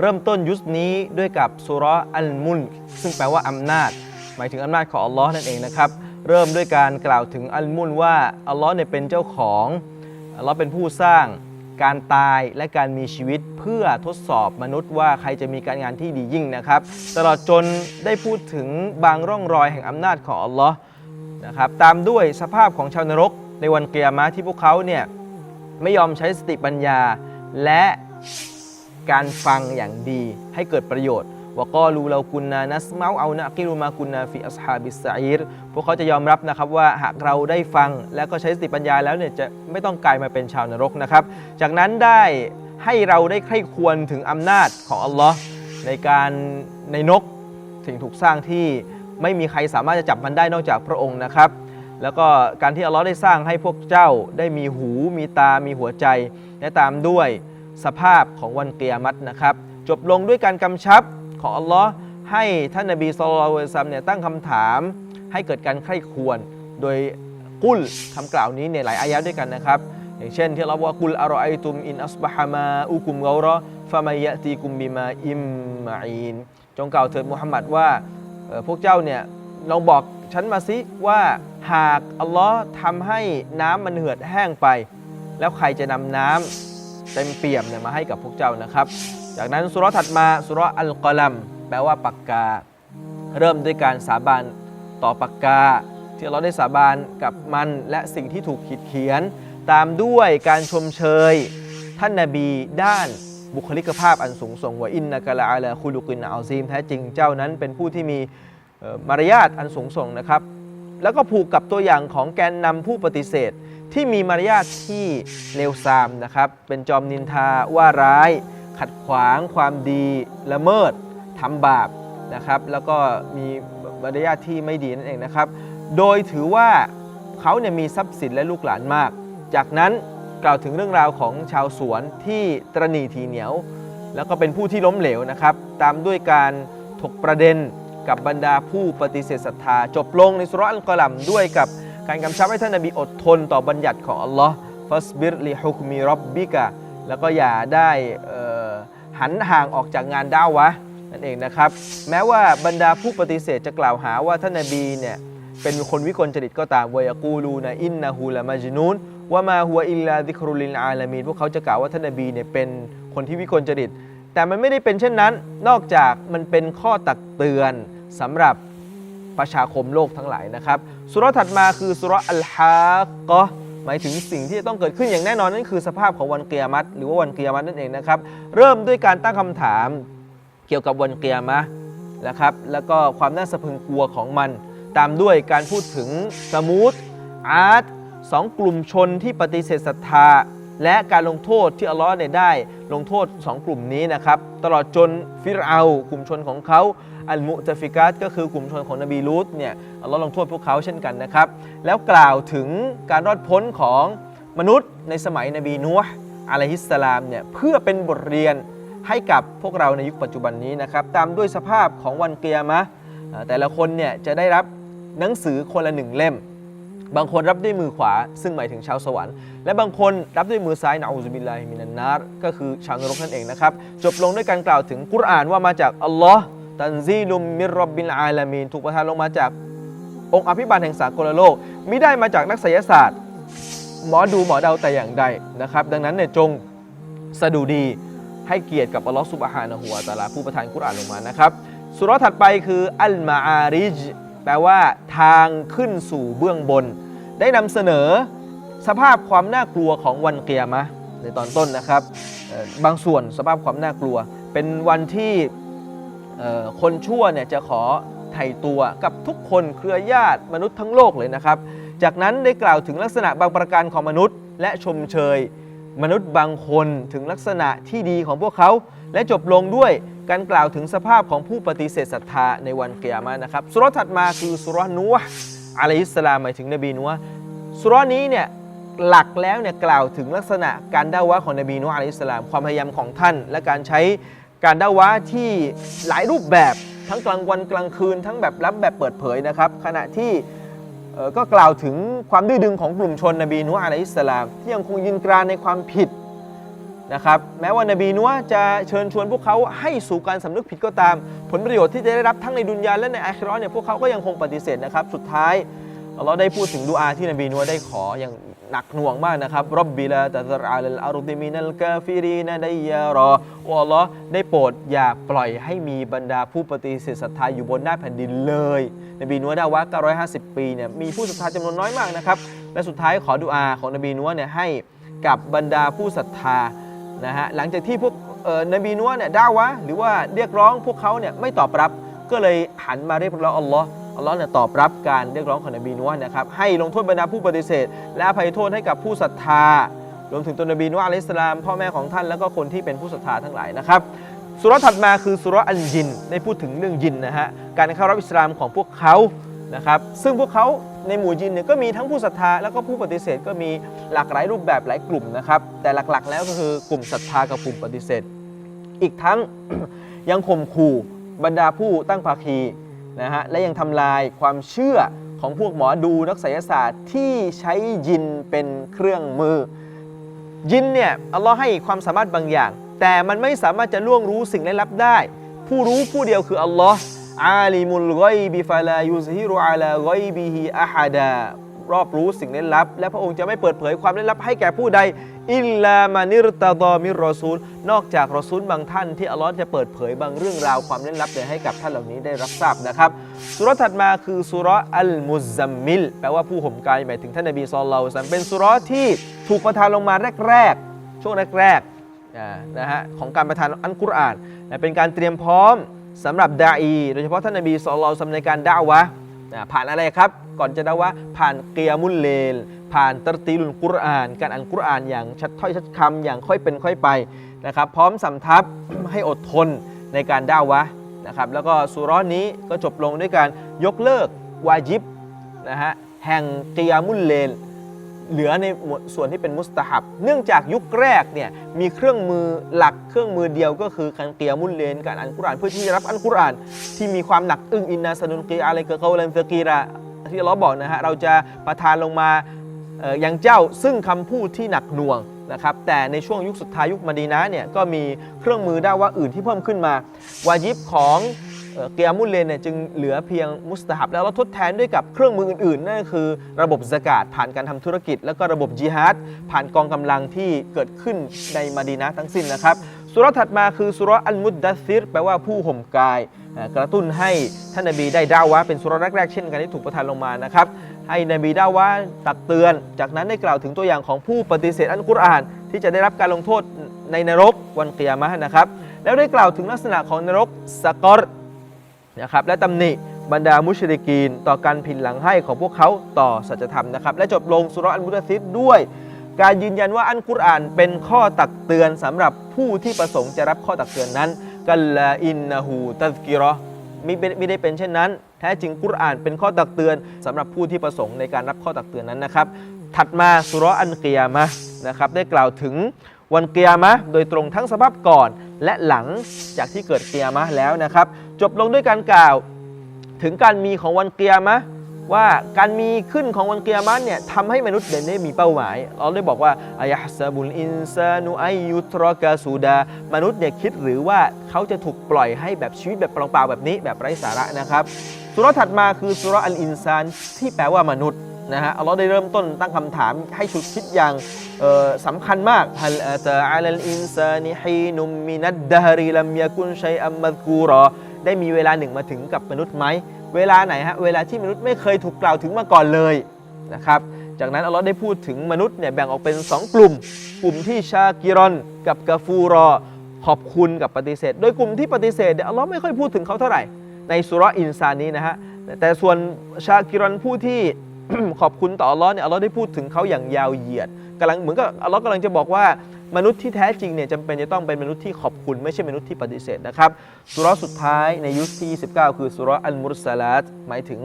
เริ่มต้นยุสนี้ด้วยกับสุรอัลมุลซึ่งแปลว่าอำนาจ หมายถึงอำนาจของอัลลอฮ์นั่นเองนะครับ เริ่มด้วยการกล่าวถึงอัลมุลว่าอัลลอฮ์เนี่ยเป็นเจ้าของอัลลอฮ์เป็นผู้สร้างการตายและการมีชีวิตเพื่อทดสอบมนุษย์ว่าใครจะมีการงานที่ดียิ่งนะครับ ตลอดจนได้พูดถึงบางร่องรอยแห่งอำนาจของอัลลอฮ์นะครับตามด้วยสภาพของชาวนรกในวันเกียรมาที่พวกเขาเนี่ยไม่ยอมใช้สติปัญญาและ การฟังอย่างดีให้เกิดประโยชน์วกอลูเรากุนนานัสเมาเอานะกิรุมากุนนาฟิอัสฮาบิสซาอิรพวกเขาจะยอมรับนะครับว่าหากเราได้ฟังและก็ใช้สติปัญญาแล้วเนี่ยจะไม่ต้องกลายมาเป็นชาวนรกนะครับ จากนั้นได้ให้เราได้ใคร่ควรถึงอำนาจของอัลลอฮ์ในการในนกสิ่งถูกสร้างที่ไม่มีใครสามารถจะจับมันได้นอกจากพระองค์นะครับ แล้วก็การที่อัลลอฮ์ได้สร้างให้พวกเจ้าได้มีหูมีตามีหัวใจและตามด้วย สภาพของวันเกียรมัตนะครับ จบลงด้วยการกำชับของอัลลอฮ์ให้ท่านนบีสุลต่านซัมเนี่ยตั้งคำถาม ให้เกิดการใคร่ควรโดยกุลคำกล่าวนี้ในยหลายอายะด้วยกันนะครับ อย่างเช่นที่เราว่ากุลอารอไอตุมอินอัสบะฮามาอุกุมเกาเราะฟามายะตีกุมบิมาอิมมาอีนจงกล่าวเถิดมุฮัมมัดว่าพวกเจ้าเนี่ยลองบอกฉันมาสิว่าหากอัลลอฮ์ทำให้น้ำมันเหือดแห้งไป แล้วใครจะนำน้ำ เต็มเปี่ยมเนี่ยมาให้กับพวกเจ้านะครับ จากนั้นสุราะห์ถัดมาสุราะห์อัลกอลัม แปลว่าปากกา เริ่มด้วยการสาบานต่อปากกา ที่เราได้สาบานกับมันและสิ่งที่ถูกขีดเขียน ตามด้วยการชมเชย ท่านนาบีด้านบุคลิกภาพอันสูงส่งว่าอินนากะลาอาลาคุลุกินอัลซีมแท้จริงเจ้านั้นเป็นผู้ที่มีมารยาทอันสูงส่งนะครับ แล้วก็ผูกกับตัวอย่างของแกนนำผู้ปฏิเสธ ที่มีมารยาทที่เลวทรามนะครับ เป็นจอมนินทาว่าร้าย ขัดขวางความดีละเมิดทำบาปนะครับ แล้วก็มีมารยาทที่ไม่ดีนั่นเองนะครับ โดยถือว่าเขาเนี่ยมีทรัพย์สินและลูกหลานมาก จากนั้นกล่าวถึงเรื่องราวของชาวสวนที่ตรณีทีเหนียว แล้วก็เป็นผู้ที่ล้มเหลวนะครับ ตามด้วยการถกประเด็นกับบรรดาผู้ปฏิเสธศรัทธา จบลงในสุรอัลกอลัมด้วยกับ การกำชับให้ท่านนบีอดทนต่อบัญญัติของอัลลอฮ์ฟัสบิรลิฮุกมีรับบิกะแล้วก็อย่าได้หันห่างออกจากงานด้าวะนั่นเองนะครับ แม้ว่าบรรดาผู้ปฏิเสธจะกล่าวหาว่าท่านนบีเนี่ยเป็นคนวิกลจริตก็ตามวยกูลูนะอินนะฮูละมาจนูนว่ามาฮัวอิลลาดิครุลิลอาลามีนพวกเขาจะกล่าวว่าท่านนบีเนี่ยเป็นคนที่วิกลจริต แต่มันไม่ได้เป็นเช่นนั้น นอกจากมันเป็นข้อตักเตือนสำหรับ ประชาคมโลกทั้งหลายนะครับสุระถัดมาคือสุระอัลฮากกะหมายถึงสิ่งที่จะต้องเกิดขึ้นอย่างแน่นอนนั่นคือสภาพของวันเกียรมัตหรือว่าวันเกียรมัตนั่นเองนะครับ เริ่มด้วยการตั้งคำถามเกี่ยวกับวันเกียรมะนะครับ แล้วก็ความน่าสะพึงกลัวของมัน ตามด้วยการพูดถึงสมูทอาร์ตสองกลุ่มชนที่ปฏิเสธศรัทธา และการลงโทษที่อัลลอฮ์เนี่ยได้ลงโทษ 2 กลุ่มนี้นะครับตลอดจนฟิรเอากลุ่มชนของเขาอัลมุตฟิกัสก็คือกลุ่มชนของนบีลูตเนี่ยอัลลอฮ์ลงโทษพวกเขาเช่นกันนะครับ แล้วกล่าวถึงการรอดพ้นของมนุษย์ในสมัยนบีนูห์อะลัยฮิสสลามเนี่ยเพื่อเป็นบทเรียนให้กับพวกเราในยุคปัจจุบันนี้นะครับตามด้วยสภาพของวันเกียร์มะแต่ละคนเนี่ยจะได้รับหนังสือคนละหนึ่งเล่ม บางคนรับด้วยมือขวา ซึ่งหมายถึงชาวสวรรค์ และบางคนรับด้วยมือซ้ายนะอูซุบิลลาฮิมินันนารก็คือชาวนรกนั่นเองนะครับ จบลงด้วยการกล่าวถึงกุรอานว่ามาจากอัลลอฮ์ตันซีลุมมิรบบิลอาลามีนถูกประทานลงมาจากองค์อภิบาลแห่งสากลโลกมิได้มาจากนักไสยศาสตร์ หมอดูหมอเดาแต่อย่างใดนะครับ ดังนั้นเนี่ยจงสะดุดีให้เกียรติกับอัลลอฮ์ซุบฮานะฮูวตาลาผู้ประทานกุรอานลงมานะครับสุรถัดไปคืออัลมาอาริจ แปลว่าทางขึ้นสู่เบื้องบน ได้นำเสนอสภาพความน่ากลัวของวันเกียมะในตอนต้นนะครับ บางส่วนสภาพความน่ากลัว เป็นวันที่คนชั่วเนี่ยจะขอไถ่ตัวกับทุกคนเครือญาติมนุษย์ทั้งโลกเลยนะครับ จากนั้นได้กล่าวถึงลักษณะบางประการของมนุษย์ และชมเชย มนุษย์บางคนถึงลักษณะที่ดีของพวกเขา และจบลงด้วย การกล่าวถึงสภาพของผู้ปฏิเสธศรัทธาในวันเกียรมานะครับสุรษถัดมาคือสุรษนัวอะลัยฮิสสลามหมายถึงนบีนัวสุรษนี้เนี่ยหลักแล้วเนี่ยกล่าวถึงลักษณะการด่าวะของนบีนัวอะลัยฮิสสลาม ความพยายามของท่าน และการใช้การด่าวะที่หลายรูปแบบทั้งกลางวันกลางคืน ทั้งแบบลับแบบเปิดเผยนะครับ ขณะที่ก็กล่าวถึงความดื้อดึงของกลุ่มชนนบีนัวอะลัยฮิสสลาม ที่ยังคงยืนกรานในความผิด นะครับแม้ว่านบีนัวจะเชิญชวนพวกเขาให้สู่การสำนึกผิดก็ตาม ผลประโยชน์ที่จะได้รับทั้งในดุนยาและในอาคิเราะห์เนี่ยพวกเขาก็ยังคงปฏิเสธนะครับสุดท้ายอัลลอฮ์ได้พูดถึงดุอาที่นบีนัวได้ขออย่างหนักหน่วงมากนะครับรบบิลาตะซรอาลอารุดิมินัลกาฟิรีนะไดยารออัลลอฮ์ได้โปรดอย่าปล่อยให้มีบรรดาผู้ปฏิเสธศรัทธาอยู่บนหน้าแผ่นดินเลย นบีนัวดาวะ950 ปีเนี่ยมีผู้ศรัทธาจำนวนน้อยมากนะครับและสุดท้ายขอดุอาของนบีนัวเนี่ยให้กับบรรดาผู้ศรัทธา นะฮะหลังจากที่พวกเออนบีนัวเนี่ยด่าวะหรือว่าเรียกร้องพวกเขาเนี่ยไม่ตอบรับ ก็เลยหันมาเรียกร้องอัลลอฮ์อัลลอฮ์เนี่ยตอบรับการเรียกร้องของนบีนัวนะครับให้ลงโทษบรรดาผู้ปฏิเสธ และอภัยโทษให้กับผู้ศรัทธารวมถึงตัวนบีนัวอะลัยฮิสลามพ่อแม่ของท่านแล้วก็คนที่เป็นผู้ศรัทธาทั้งหลายนะครับสุรษถัดมาคือสุรษอันยินได้พูดถึงเรื่องยินนะฮะการเข้ารับอิสลามของพวกเขานะครับซึ่งพวกเขา ในหมู่ยินเนี่ยก็มีทั้งผู้ศรัทธาแล้วก็ผู้ปฏิเสธก็มีหลากหลายรูปแบบหลายกลุ่มนะครับแต่หลักๆ แล้วก็คือกลุ่มศรัทธากับกลุ่มปฏิเสธ อีกทั้งยังข่มขู่บรรดาผู้ตั้งภาคีนะฮะและยังทำลายความเชื่อของพวกหมอดูนักไสยศาสตร์ที่ใช้ยินเป็นเครื่องมือ ยินเนี่ยอัลลอฮ์ให้ความสามารถบางอย่าง แต่มันไม่สามารถจะล่วงรู้สิ่งลี้ลับได้ ผู้รู้ผู้เดียวคืออัลลอฮ์ อาลิมุลกอยบิฟาลายูซฮิรุอาลากอยบิฮิอาฮัดารอบรู้สิ่งลี้ลับ และพระองค์จะไม่เปิดเผยความลี้ลับให้แก่ผู้ใด อิลลามานิรตาดอมิรอซูล นอกจากรอซูลบางท่านที่อัลลอฮ์จะเปิดเผยบางเรื่องราวความลี้ลับเนี่ยให้กับท่านเหล่านี้ได้รับทราบนะครับสุรษถัดมาคือสุรษอัลมุซัมมิลแปลว่าผู้ห่มกายหมายถึงท่านนบีซอลลัลลอฮุอะลัยฮิวะซัลลัมเป็นสุรษที่ถูกประทานลงมาแรกๆช่วงแรกๆนะฮะของการประทานอัลกุรอานเป็นการเตรียมพร้อม สำหรับดาอีโดยเฉพาะท่านนบีสุลต่านในการด่าวะผ่านอะไรครับ ก่อนจะด่าวะผ่านเกียมุลเลลผ่านตรตีลุลกุรอาน การอ่านกุรอานอย่างชัดถ้อยชัดคำอย่างค่อยเป็นค่อยไปนะครับพร้อมสำทับให้อดทนในการด่าวะนะครับแล้วก็สุร้อนนี้ก็จบลงด้วยการยกเลิกวาจิบนะฮะแห่งเกียมุลเลล เหลือในส่วนที่เป็นมุสตาฮับ เนื่องจากยุคแรกเนี่ยมีเครื่องมือหลักเครื่องมือเดียวก็คือการเกียมุลเลนการอ่านกุรานเพื่อที่จะรับอันกุราน ที่มีความหนักอึ้งอินนาสนุนกีอะไรเกอเกาลันเฟกีระที่เราบอกนะฮะเราจะประทานลงมาเอ่อยังเจ้าซึ่งคำพูดที่หนักหน่วงนะครับแต่ในช่วงยุคสุดท้ายยุคมดีนะเนี่ยก็มีเครื่องมือได้ว่าอื่นที่เพิ่มขึ้นมาวาจิบของ เกียร์มุลเลนเนี่ยจึงเหลือเพียงมุสตาฮับแล้วเราทดแทนด้วยกับเครื่องมืออื่นๆ นั่นคือระบบสกาดผ่านการทำธุรกิจ แล้วก็ระบบจิฮาดผ่านกองกำลังที่เกิดขึ้นในมาดีนะทั้งสิ้นนะครับสุรถัดมาคือสุรอัลมุดดัสซิรแปลว่าผู้ห่มกาย กระตุ้นให้ท่านนบีได้ด่าวะเป็นสุรแรกๆเช่นกันที่ถูกประทานลงมานะครับให้นบีด่าวะตักเตือน จากนั้นได้กล่าวถึงตัวอย่างของผู้ปฏิเสธอัลกุรอาน ที่จะได้รับการลงโทษในนรกวันเกิยามะนะครับแล้วได้กล่าวถึงลักษณะของนรกสกอร นะครับและตำหนิบรรดามุชริกีน ต่อการผินหลังให้ของพวกเขาต่อสัจธรรมนะครับและจบลงสุรอันมุตซิดด้วย การยืนยันว่าอันกุรอานเป็นข้อตักเตือนสำหรับผู้ที่ประสงค์จะรับข้อตักเตือนนั้นกัลลาอินนะฮูตัซกิรอมิไม่ได้เป็นเช่นนั้น แท้จริงกุรอานเป็นข้อตักเตือนสำหรับผู้ที่ประสงค์ในการรับข้อตักเตือนนั้นนะครับถัดมาสุรอันกิยมะนะครับได้กล่าวถึง วันเกิยามะโดยตรงทั้งสภาพก่อนและหลังจากที่เกิดเกิยามะแล้วนะครับ จบลงด้วยการกล่าวถึงการมีของวันเกียร์มะว่าการมีขึ้นของวันเกียร์มะเนี่ยทำให้มนุษย์เด่นได้มีเป้าหมาย เราได้บอกว่าอายะฮ์ซาบุลอินซานุอายุทรกาสูดามนุษย์เนี่ยคิดหรือว่าเขาจะถูกปล่อยให้แบบชีวิตแบบเปล่าๆแบบนี้แบบไร้สาระนะครับสุราถัดมาคือสุรอัลอินซานที่แปลว่ามนุษย์ นะฮะอัลลอฮ์ได้เริ่มต้นตั้งคำถามให้ชุดคิดอย่างสำคัญมากฮัลอาตาอัลอินซานิฮีนุมมินัดดะฮรีลัมยากุนชัยอัมมัดกูรอได้มีเวลาหนึ่งมาถึงกับมนุษย์ไหม เวลาไหนฮะ เวลาที่มนุษย์ไม่เคยถูกกล่าวถึงมาก่อนเลยนะครับ จากนั้นอัลลอฮ์ได้พูดถึงมนุษย์เนี่ยแบ่งออกเป็น 2 กลุ่ม กลุ่มที่ชากิรอนกับกาฟูรอ ขอบคุณกับปฏิเสธ โดยกลุ่มที่ปฏิเสธเนี่ยอัลลอฮ์ไม่ค่อยพูดถึงเขาเท่าไหร่ ในสุระอินซานี้นะฮะ แต่ส่วนชากิรอนผู้ที่ ขอบคุณต่ออัลลอฮ์เนี่ยอัลลอฮ์ได้พูดถึงเขาอย่างยาวเหยียดกำลังเหมือนกับอัลลอฮ์กำลังจะบอกว่ามนุษย์ที่แท้จริงเนี่ยจำเป็นจะต้องเป็นมนุษย์ที่ขอบคุณไม่ใช่มนุษย์ที่ปฏิเสธนะครับสุรสุดท้ายในยุคที่29 คือสุรอัลมุรสลาตหมายถึง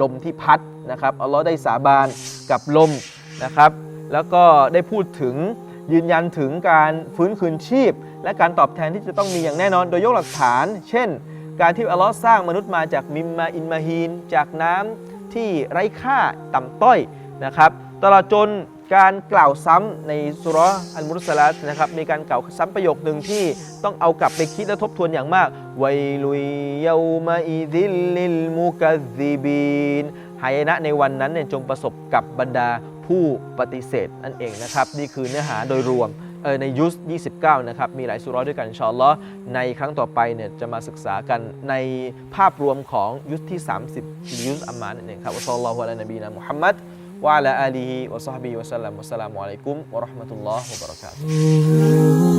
ลมที่พัดนะครับอัลลอฮ์ได้สาบานกับลมนะครับ แล้วก็ได้พูดถึงยืนยันถึงการฟื้นคืนชีพ และการตอบแทนที่จะต้องมีอย่างแน่นอนโดยยกหลักฐาน เช่น การที่อัลลอฮ์สร้างมนุษย์มาจากมิมมาอินมาฮีน จากน้ำ ที่ไร้ค่าต่ำต้อยนะครับตลอดจนการกล่าวซ้ำในสุรอัลมุสลัดนะครับมีการกล่าวซ้ำประโยคหนึ่งที่ต้องเอากลับไปคิดและทบทวนอย่างมากไวลุยเยามาอิดิลลิลมุกัซิบีนหายนะในวันนั้นเนี่ยจงประสบกับบรรดาผู้ปฏิเสธนั่นเองนะครับ นี่คือเนื้อหาโดยรวม ในยุส29 นะครับ มีหลายสุร้อด้วยกันชอลลอฮ์ในครั้งต่อไปเนี่ยจะมาศึกษากันในภาพรวมของยุสที่ 30คือยุสอัมมานนั่นเองครับอัสลลอฮุอะลัยนบีนะมุฮัมมัดวะลาอาลีฮิวะซอฮบิฮิวะสัลลัมวะสสลามุอะลัยกุมวะเราะห์มะตุลลอฮ์วะบะเราะกาตุฮ์